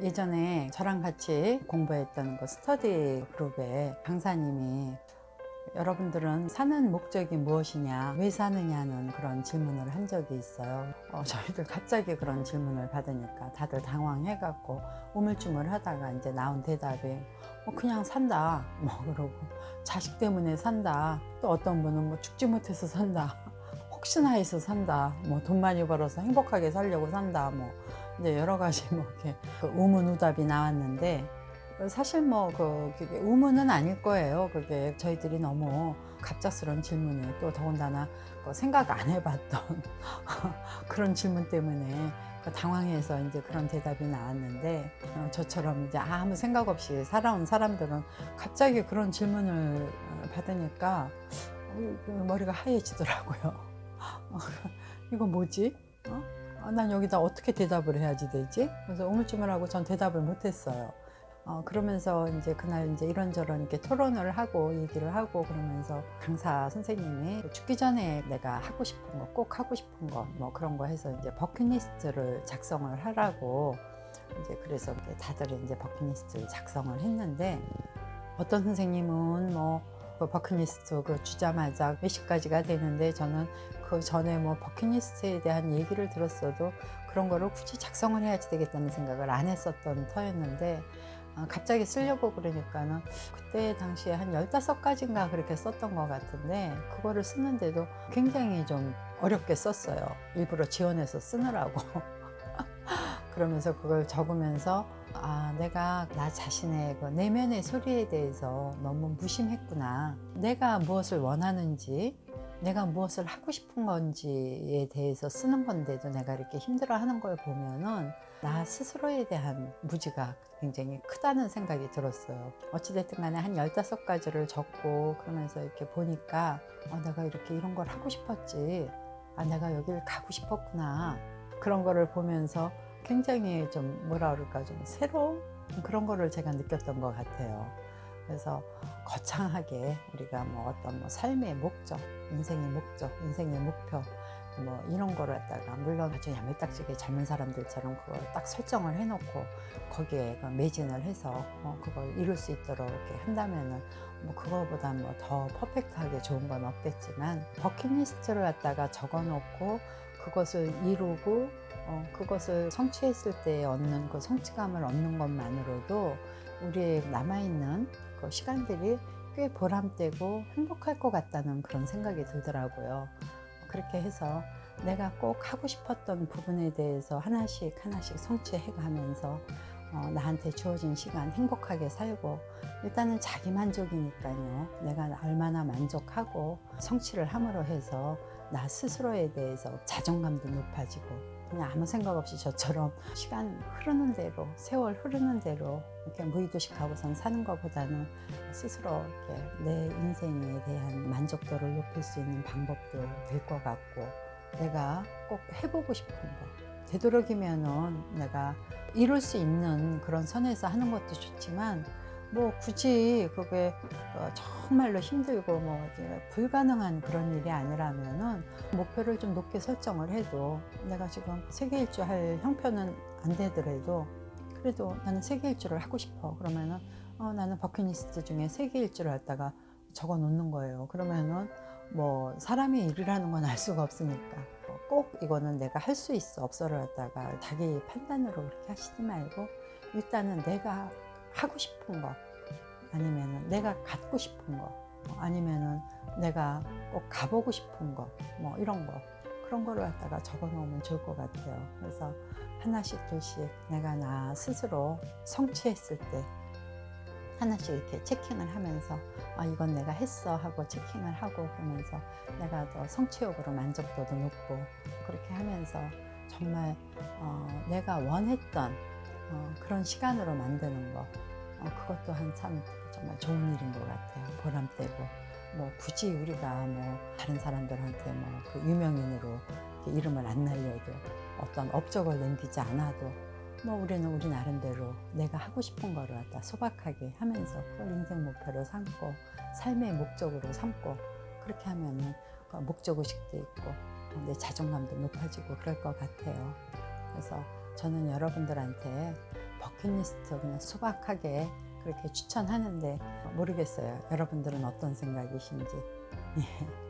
예전에 저랑 같이 공부했던 그 스터디 그룹의 강사님이 여러분들은 사는 목적이 무엇이냐, 왜 사느냐는 그런 질문을 한 적이 있어요. 어, 저희들 갑자기 그런 질문을 받으니까 다들 당황해 갖고 우물쭈물 하다가 이제 나온 대답이 어, 그냥 산다. 뭐 그러고 자식 때문에 산다. 또 어떤 분은 뭐 죽지 못해서 산다. 혹시나 해서 산다. 뭐 돈 많이 벌어서 행복하게 살려고 산다. 뭐 이제 여러 가지 뭐 이렇게 그 우문우답이 나왔는데 사실 뭐 그 우문은 아닐 거예요. 그게 저희들이 너무 갑작스러운 질문을 또 더군다나 그 생각 안 해봤던 그런 질문 때문에 그 당황해서 이제 그런 대답이 나왔는데 어, 저처럼 이제 아무 생각 없이 살아온 사람들은 갑자기 그런 질문을 어, 받으니까 어, 그 머리가 하얘지더라고요. 어, 이거 뭐지? 어? 아, 난 여기다 어떻게 대답을 해야지 되지? 그래서 우물쭈물하고 전 대답을 못했어요. 어, 그러면서 이제 그날 이제 이런저런 이렇게 토론을 하고 얘기를 하고 그러면서 강사 선생님이 죽기 전에 내가 하고 싶은 거, 꼭 하고 싶은 거, 뭐 그런 거 해서 이제 버킷리스트를 작성을 하라고 이제 그래서 다들 이제 버킷리스트를 작성을 했는데 어떤 선생님은 뭐그 버킷리스트 그 주자마자 몇 시까지가 되는데 저는 그 전에 뭐 버킷리스트에 대한 얘기를 들었어도 그런 거를 굳이 작성을 해야지 되겠다는 생각을 안 했었던 터였는데 아, 갑자기 쓰려고 그러니까는 그때 당시에 한 15가지인가 그렇게 썼던 것 같은데 그거를 쓰는데도 굉장히 좀 어렵게 썼어요. 일부러 지원해서 쓰느라고. 그러면서 그걸 적으면서 아, 내가 나 자신의 그 내면의 소리에 대해서 너무 무심했구나. 내가 무엇을 원하는지, 내가 무엇을 하고 싶은 건지에 대해서 쓰는 건데도 내가 이렇게 힘들어 하는 걸 보면은 나 스스로에 대한 무지가 굉장히 크다는 생각이 들었어요. 어찌됐든 간에 한 15가지를 적고 그러면서 이렇게 보니까 아, 내가 이렇게 이런 걸 하고 싶었지. 아, 내가 여기를 가고 싶었구나. 그런 거를 보면서 굉장히 좀 뭐라 그럴까 좀 새로운 그런 거를 제가 느꼈던 것 같아요. 그래서 거창하게 우리가 뭐 어떤 뭐 삶의 목적, 인생의 목적, 인생의 목표 뭐 이런 거를 갖다가 물론 아주 야물딱지게 젊은 사람들처럼 그걸 딱 설정을 해놓고 거기에 그 매진을 해서 어, 그걸 이룰 수 있도록 이렇게 한다면은 뭐 그거보다 뭐 더 퍼펙트하게 좋은 건 없겠지만 버킷리스트를 갖다가 적어놓고 그것을 이루고 어, 그것을 성취했을 때 얻는 그 성취감을 얻는 것만으로도 우리의 남아있는 그 시간들이 꽤 보람되고 행복할 것 같다는 그런 생각이 들더라고요. 그렇게 해서 내가 꼭 하고 싶었던 부분에 대해서 하나씩 하나씩 성취해 가면서 어, 나한테 주어진 시간 행복하게 살고 일단은 자기 만족이니까요. 내가 얼마나 만족하고 성취를 함으로 해서 나 스스로에 대해서 자존감도 높아지고 그냥 아무 생각 없이 저처럼 시간 흐르는 대로 세월 흐르는 대로 이렇게 무의도식하고선 사는 것보다는 스스로 이렇게 내 인생에 대한 만족도를 높일 수 있는 방법도 될 것 같고 내가 꼭 해보고 싶은 거. 되도록이면은 내가 이룰 수 있는 그런 선에서 하는 것도 좋지만 뭐 굳이 그게 어, 정말로 힘들고 뭐 불가능한 그런 일이 아니라면은 목표를 좀 높게 설정을 해도 내가 지금 세계 일주 할 형편은 안 되더라도 그래도 나는 세계 일주를 하고 싶어. 그러면은 어, 나는 버킷리스트 중에 세계 일주를 갖다가 적어 놓는 거예요. 그러면은 뭐 사람이 일을 하는 건 알 수가 없으니까 꼭 이거는 내가 할 수 있어. 없어를 갖다가 자기 판단으로 그렇게 하시지 말고 일단은 내가 하고 싶은 거 아니면은 내가 갖고 싶은 거 아니면은 내가 꼭 가보고 싶은 거뭐 이런 거 그런 거를 갖다가 적어 놓으면 좋을 것 같아요. 그래서 하나씩 둘씩 내가 나 스스로 성취했을 때 하나씩 이렇게 체킹을 하면서 아 이건 내가 했어 하고 체킹을 하고 그러면서 내가 더 성취욕으로 만족도도 높고 그렇게 하면서 정말 어, 내가 원했던 어, 그런 시간으로 만드는 거 어, 그것 또한 참 정말 좋은 일인 것 같아요 보람되고 뭐 굳이 우리가 뭐 다른 사람들한테 뭐 그 유명인으로 이름을 안 날려도 어떤 업적을 남기지 않아도 뭐 우리는 우리 나름대로 내가 하고 싶은 거를 갖다 소박하게 하면서 그걸 인생 목표로 삼고 삶의 목적으로 삼고 그렇게 하면은 그 목적의식도 있고 내 자존감도 높아지고 그럴 것 같아요. 그래서 저는 여러분들한테 버킷리스트 그냥 소박하게 그렇게 추천하는데 모르겠어요. 여러분들은 어떤 생각이신지. 예.